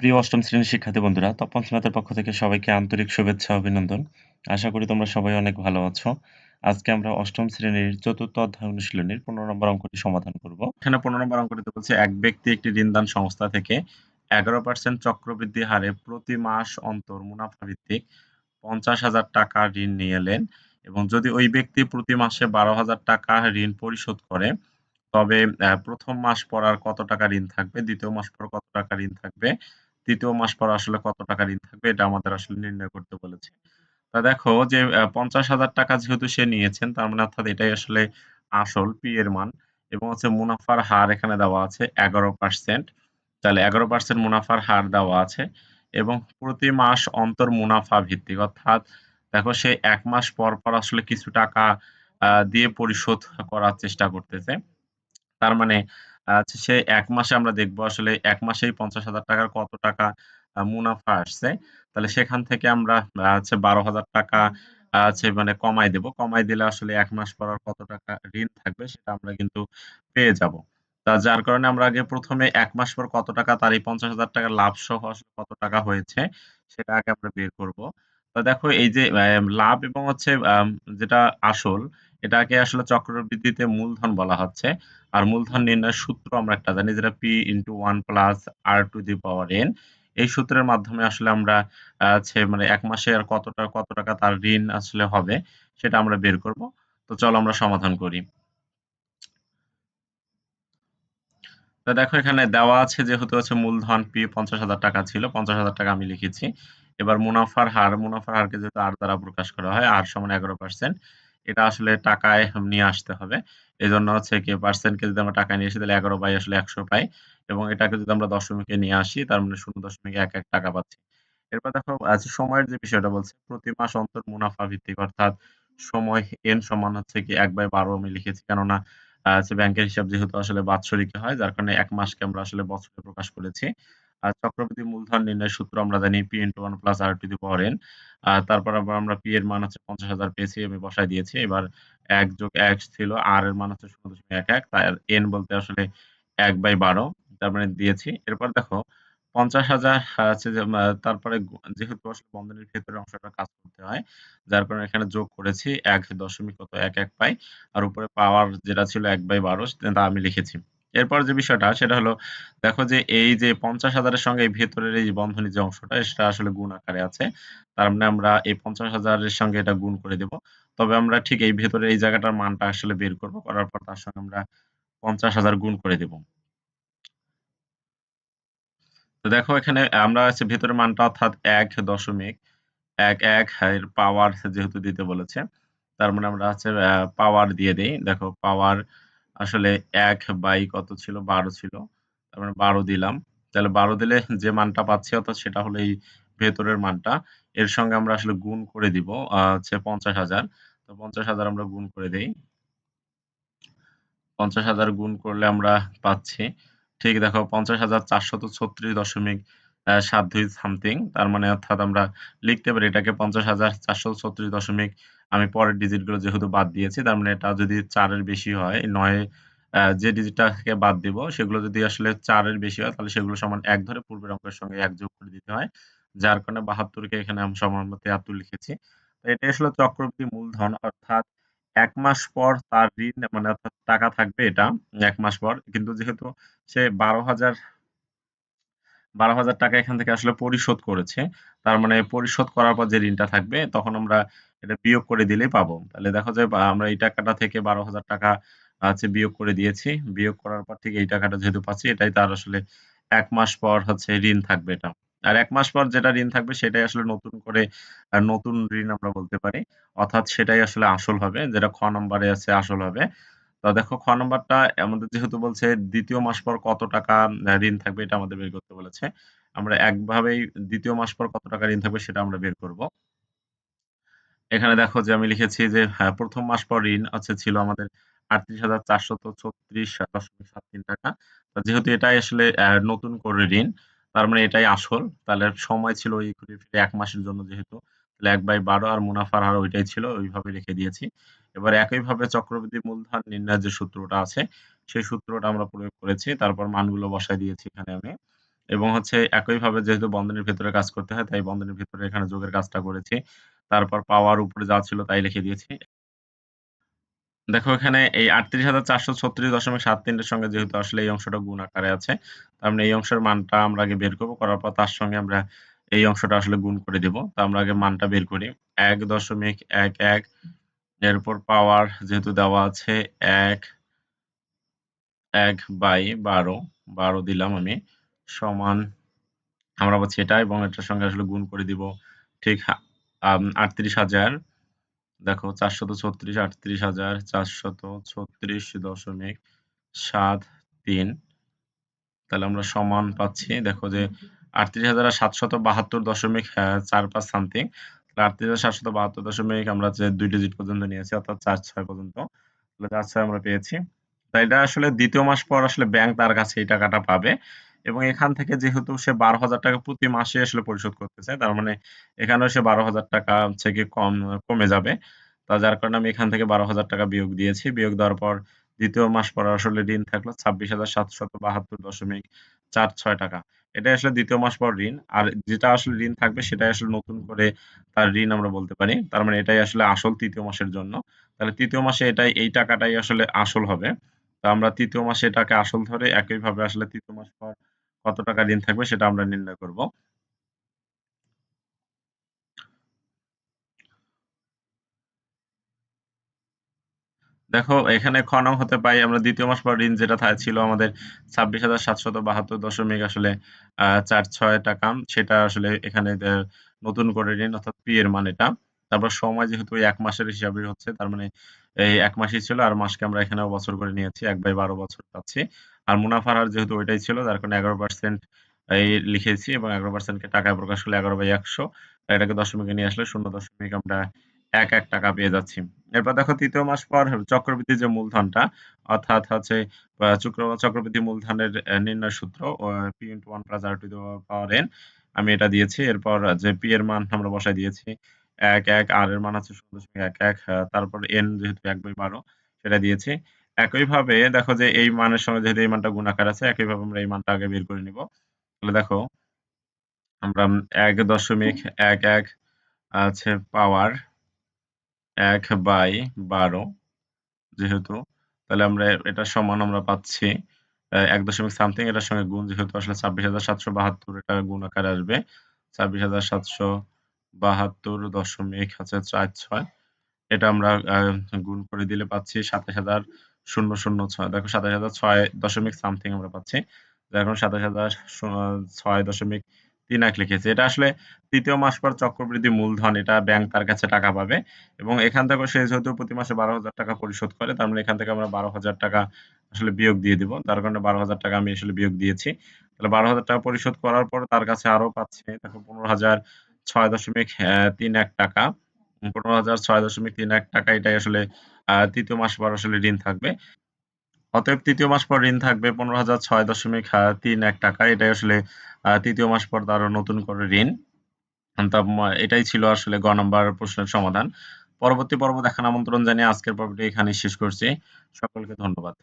প্রিয় অষ্টম শ্রেণির শিক্ষার্থী বন্ধুরা, তপন স্নাতের পক্ষ থেকে সবাইকে আন্তরিক শুভেচ্ছা, অভিনন্দন। আশা করি তোমরা সবাই অনেক ভালো আছো। আজকে আমরা অষ্টম শ্রেণির চতুর্থ অধ্যায় অনুশীলনীর পনেরো নম্বর অঙ্কটি সমাধান করব। এখানে পনেরো নম্বর অঙ্কটিতে বলছে, এক ব্যক্তি একটি ঋণদান সংস্থা থেকে এগারো পার্সেন্ট চক্রবৃদ্ধি হারে প্রতি মাস অন্তর মুনাফা ভিত্তিক পঞ্চাশ হাজার টাকা ঋণ নিয়ে এলেন এবং যদি ওই ব্যক্তি প্রতি মাসে বারো হাজার টাকা ঋণ পরিশোধ করে, তবে প্রথম মাস পর আর কত টাকা ঋণ থাকবে, দ্বিতীয় মাস পর কত টাকা ঋণ থাকবে তৃতীয় মাস পর আসলে কত টাকা ঋণ থাকবে, এটা আমাদের আসলে নির্ণয় করতে বলেছে। তা দেখো যে পঞ্চাশ হাজার টাকা যেহেতু সে নিয়েছেন, তার মানে অর্থাৎ এটাই আসলে আসল পি এর মান এবং হচ্ছে মুনাফার হার এখানে দেওয়া আছে এগারো পার্সেন্ট তাহলে এগারো পার্সেন্ট মুনাফার হার দেওয়া আছে এবং প্রতি মাস অন্তর মুনাফা ভিত্তিক। অর্থাৎ দেখো সে এক মাস পর পর আসলে কিছু টাকা দিয়ে পরিশোধ করার চেষ্টা করতেছে। তার মানে আচ্ছা সে এক মাসে আমরা দেখব আসলে এক মাসেই পঞ্চাশ হাজার টাকার কত টাকা মুনাফা আসছে। তাহলে সেখান থেকে আমরা হচ্ছে বারো হাজার টাকা আছে মানে কমাই দেব। কমাই দিলে আসলে এক মাস পর কত টাকা ঋণ থাকবে সেটা আমরা কিন্তু পেয়ে যাব। তা যার কারণে আমরা আগে প্রথমে এক মাস পর কত টাকা, তার এই পঞ্চাশ হাজার টাকা লাভ সহ আসলে কত টাকা হয়েছে সেটা আগে আমরা বের করব। তো দেখো এই যে লাভ এবং হচ্ছে যেটা আসল, এটাকে আসলে চক্রবৃদ্ধিতে মূলধন বলা হচ্ছে। আর মূলধন নির্ণয়ের সূত্র আমরা একটা জানি যেটা P into one plus R to the power N এই সূত্রের মাধ্যমে আসলে আমরা আছে মানে এক মাসে আর কত টাকা কত টাকা তার ঋণ আসলে হবে সেটা আমরা বের করব। তো চলো আমরা সমাধান করি। তো দেখো এখানে দেওয়া আছে যেহেতু হচ্ছে মূলধন পি পঞ্চাশ হাজার টাকা ছিল, পঞ্চাশ হাজার টাকা আমি লিখেছি। এবার মুনাফার হার, মুনাফার হারকে যেহেতু আর দ্বারা প্রকাশ করা হয় আর সমান এগারো পার্সেন্ট এটা আসলে টাকায় নিয়ে আসতে হবে। এই জন্য হচ্ছে কি পার্সেন্টকে যদি আমরা টাকায় নিয়ে আসি, তাহলে এগারো বাই আসলে একশো পাই। এবং এটাকে যদি আমরা দশমিকে নিয়ে আসি, তার মানে শূন্য দশমিক এক এক টাকা পাচ্ছি। এরপর দেখো আচ্ছা সময়ের যে বিষয়টা বলছে, প্রতি মাস অন্তর মুনাফা ভিত্তিক, অর্থাৎ সময় এন সমান হচ্ছে কি এক বাই বারো আমি লিখেছি। কেননা ব্যাংকের হিসাব যেহেতু আসলে বাৎসরিকে হয়, যার কারণে এক মাসকে আমরা আসলে বছরে প্রকাশ করেছি। আর চক্রবৃদ্ধি মূলধন নির্ণয়ের সূত্র আমরা জানি P into one plus R to the power N তারপর আবার আমরা পি এর মান হচ্ছে পঞ্চাশ হাজার পেয়েছি, আমি বসাই দিয়েছি। এবার এক যোগ এক ছিল আর এর মান হচ্ছে শূন্য দশমিক এক এক, তাই এন বলতে আসলে এক বাই বারো, তার মানে দিয়েছি। এরপর দেখো, পঞ্চাশ হাজার আছে যে তারপরে যেহেতু আসলে বন্ধনীর ভেতরে অংশটা কাজ করতে হয়, যার কারণে এখানে যোগ করেছি এক দশমিক কত এক এক পাই, আর উপরে পাওয়ার যেটা ছিল এক বাই বারো তা আমি লিখেছি। এরপর যে বিষয়টা, সেটা হলো, দেখো যে এই যে পঞ্চাশ হাজারের সঙ্গে এই ভেতরের এই বন্ধনী যে অংশটা, সেটা আসলে গুণ আকারে আছে। তার মানে আমরা এই পঞ্চাশ হাজারের সঙ্গে এটা গুণ করে দেব। তবে আমরা ঠিক এই ভেতরে এই জায়গাটার মানটা আসলে বের করব, করার পর তার সঙ্গে আমরা পঞ্চাশ হাজার গুণ করে দেব। তো দেখো এখানে আমরা আছে ভেতরের মানটা অর্থাৎ এক দশমিক, এক এক এর পাওয়ার যেহেতু দিতে বলেছে, তার মানে আমরা হচ্ছে পাওয়ার দিয়ে দেই। দেখো পাওয়ার আসলে এক বাই কত ছিল? বারো ছিল। তার মানে বারো দিলাম। তাহলে বারো দিলে যে মানটা পাচ্ছি, অর্থাৎ সেটা হলো এই ভেতরের মানটা। এর সঙ্গে আমরা আসলে গুণ করে দিব হচ্ছে পঞ্চাশ হাজার। তো পঞ্চাশ হাজার আমরা গুণ করে দেই। পঞ্চাশ হাজার গুণ করলে আমরা পাচ্ছি। ঠিক দেখো, পঞ্চাশ হাজার চারশত ছত্রিশ দশমিক সাত দুই সামথিং। তার মানে অর্থাৎ আমরা লিখতে পারি এটাকে পঞ্চাশ হাজার চারশো ছত্রিশ দশমিক আমি পরের ডিজিটগুলো যেহেতু বাদ দিয়েছি, তার মানে এটা যদি চারের বেশি হয়, নয় যে ডিজিটটাকে বাদ দিব, সেগুলো যদি আসলে চারের বেশি হয়, তাহলে সেগুলো সমান এক ধরে পূর্বের অঙ্কের সঙ্গে এক যোগ করে দিতে হয়, যার কারণে বাহাত্তরকে এখানে আমি সমান তিয়াত্তর লিখেছি। এটা আসলে চক্রবৃদ্ধি মূলধন, অর্থাৎ এক মাস পর তার ঋণ মানে অর্থাৎ টাকা থাকবে এটা, এক মাস পর। কিন্তু যেহেতু সে বারো হাজার বারো হাজার টাকা এখান থেকে আসলে পরিশোধ করেছে। তার মানে পরিশোধ করার পর যে ঋণটা থাকবে, তখন আমরা এটা বিয়োগ করে দিলেই পাবো। তাহলে দেখো যে আমরা এই টাকাটা থেকে বারো হাজার টাকা হচ্ছে বিয়োগ করে দিয়েছি। বিয়োগ করার পর ঠিক এই টাকাটা যেহেতু পাচ্ছি, এটাই তার আসলে এক মাস পর হচ্ছে ঋণ থাকবে এটা। আর এক মাস পর যেটা ঋণ থাকবে, সেটাই আসলে নতুন করে নতুন ঋণ আমরা বলতে পারি। অর্থাৎ সেটাই আসলে আসল হবে, যেটা খ নম্বরে আছে আসল হবে। দেখো খ নম্বরটা আমাদের যেহেতু বলছে দ্বিতীয় মাস পর কত টাকা ঋণ থাকবে এটা আমাদের বের করতে বলেছে। আমরা একভাবেই দ্বিতীয় মাস পর কত টাকা ঋণ থাকবে সেটা আমরা বের করব। এখানে দেখো যে আমি লিখেছি যে হ্যাঁ, প্রথম মাস পর ঋণ আছে ছিল আমাদের আটত্রিশ হাজার চারশত ছত্রিশ দশমিক সাত তিন টাকা। যেহেতু এটাই আসলে নতুন করে ঋণ তার মানে এটাই আসল। তাহলে সময় ছিল ওই এক মাসের জন্য যেহেতু। তাহলে বাই বারো আর মুনাফার হার ওইটাই ছিল ওইভাবে রেখে দিয়েছি এবার একইভাবে চক্রবৃদ্ধি মূলধন নির্ণয়ের যে সূত্রটা আছে সেই সূত্রটা আমরা প্রয়োগ করেছি তারপর মানগুলো বসাই দিয়েছি এখানে আমি এবং হচ্ছে একইভাবে যেহেতু বন্ধনীর ভেতরে কাজ করতে হয় তাই বন্ধনীর ভেতরে এখানে যোগের কাজটা করেছি। তারপর পাওয়ার উপরে যা ছিল তাই লিখে দিয়েছি। দেখো এখানে এই ৩৮,৪৩৬.৭৩ এর সঙ্গে যেহেতু আসলে এই অংশটা গুণ আকারে আছে, তার মানে এই অংশের মানটা আমরা আগে বের করব করার পর তার সঙ্গে আমরা এই অংশটা আসলে গুণ করে দেব। তো আমরা আগে মানটা বের করি। ১.১১ এরপর পাওয়ার যেহেতু দেওয়া আছে ১ ১/১২ ১২ দিলাম আমি সমান আমরা পাচ্ছি এটা এবং এটার সঙ্গে আসলে গুণ করে দিব ঠিক আম ৩৮,০০০ দেখো ৪৩৬ ৩৮,৪ছত্রিশ.73 তাহলে আমরা সমান পাচ্ছি দেখো যে ৩৮,৭৭২.৪৫ সামথিং। ৩৮,৭৭২ দশমিক আমরা যে দুই ডিজিট পর্যন্ত নিয়েছি অর্থাৎ ৪-৬ পর্যন্ত তাহলে ৪-৬ আমরা পেয়েছি। তাই এটা আসলে দ্বিতীয় মাস পর আসলে ব্যাংক তার কাছে এই টাকাটা পাবে। এবং এখান থেকে যেহেতু সে বারো হাজার টাকা প্রতি মাসে আসলে পরিশোধ করতে চায় তার মানে এখানেও সে বারো হাজার টাকা থেকে কম কমে যাবে। তা যার কারণে আমি এখান থেকে বারো হাজার টাকা বিয়োগ দিয়েছি। বিয়োগ দেওয়ার পর দ্বিতীয় মাস পর আসলে ঋণ থাকল ছাব্বিশ হাজার সাতশত বাহাত্তর দশমিক চার, ছয় টাকা। এটা আসলে দ্বিতীয় মাস পর ঋণ। আর যেটা আসলে ঋণ থাকবে, সেটাই আসলে নতুন করে তার ঋণ আমরা বলতে পারি। তার মানে এটাই আসলে আসল তৃতীয় মাসের জন্য। তাহলে তৃতীয় মাসে এটাই, এই টাকাটাই আসলে আসল হবে। তো আমরা তৃতীয় মাসে এটাকে আসল ধরে একইভাবে আসলে তৃতীয় মাস পর কত টাকা ঋণ থাকবে, সেটা আমরা নির্ণয় করব। দেখো, এখানে খ নং হতে পাই, আমরা দ্বিতীয় মাস পর ঋণ যেটা ছিল আমাদের ছাব্বিশ হাজার সাতশত বাহাত্তর দশমিক আসলে চার ছয় টাকা, সেটা আসলে এখানে নতুন করে ঋণ অর্থাৎ পি এর মান এটা তারপর সময় যেহেতু এক মাসের হিসাবে হচ্ছে, তার মানে এই এক মাসই ছিল, আর মাসকে আমরা এখানে বছর করে নিয়েছি, এক বাই বারো বছর পাচ্ছি। আর মুনাফার হার যেহেতু ওইটাই ছিল, যার কারণে এগারো পার্সেন্ট এই লিখেছি, এবং এগারো পার্সেন্টকে টাকায় প্রকাশ করলে এগারো বাই একশো এটাকে দশমিকে নিয়ে আসলে শূন্য দশমিক আমরা এক এক টাকা পেয়ে যাচ্ছি। এরপর দেখো তৃতীয় মাস পর চক্রবৃদ্ধি যে মূলধনটা, অর্থাৎ হচ্ছে চক্রবৃদ্ধি মূলধনের নির্ণয় সূত্র P into one plus R to power N আমি এটা দিয়েছি। এরপর যে পি এর মান আমরা বসাই দিয়েছি, এক এক আর এর মান হচ্ছে শূন্য দশমিক এক এক তারপর এন যেহেতু এক বাই বারো, সেটা দিয়েছি। একইভাবে দেখো যে এই মানের সঙ্গে যেহেতু এই মানটা গুণাকার আছে, একইভাবে আমরা এই মানটা আগে বের করে নিব। তাহলে দেখো, আমরা এক দশমিক এক এক আছে পাওয়ার এক বাই বারো যেহেতু, তাহলে আমরা এটা সমান আমরা পাচ্ছি এক দশমিক সামথিং, এটার সঙ্গে গুণ যেহেতু আসলে ছাব্বিশ হাজার সাতশো বাহাত্তর এটা গুণ আকারে আসবে। ছাব্বিশ হাজার সাতশো বাহাত্তর দশমিক হচ্ছে চার ছয়, এটা আমরা গুণ করে দিলে পাচ্ছি সাতাশ হাজার শূন্য শূন্য ছয়। দেখো সাতাশ হাজার ছয় দশমিক সামথিং আমরা পাচ্ছি এখন সাতাশ হাজার ছয় দশমিক তিন এক লিখেছি। এটা আসলে তৃতীয় মাস পর চক্রবৃদ্ধি মূলধন, এটা ব্যাংক তার কাছে টাকা পাবে এবং এখান থেকে সে যেহেতু প্রতি মাসে বারো হাজার টাকা পরিশোধ করে, তার মানে এখান থেকে আমরা বারো হাজার টাকা আসলে বিয়োগ দিয়ে দিব। তার কারণে বারো হাজার টাকা আমি আসলে বিয়োগ দিয়েছি। তাহলে বারো হাজার টাকা পরিশোধ করার পর তার কাছে আরও পাচ্ছে, দেখো পনেরো হাজার ছয় দশমিক তিন এক টাকা। পনেরো হাজার ছয় দশমিক তিন এক টাকা, এটাই আসলে তৃতীয় মাস পর আসলে ঋণ থাকবে। অতএব তৃতীয় মাস পর ঋণ থাকবে পনেরো হাজার ছয় দশমিক তিন এক টাকা। এটাই আসলে তৃতীয় মাস পর তারও নতুন করে ঋণ। তা এটাই ছিল আসলে গ নম্বর প্রশ্নের সমাধান। পরবর্তী পর্ব দেখার আমন্ত্রণ জানিয়ে আজকের পর্বটি এখানে শেষ করছি। সকলকে ধন্যবাদ।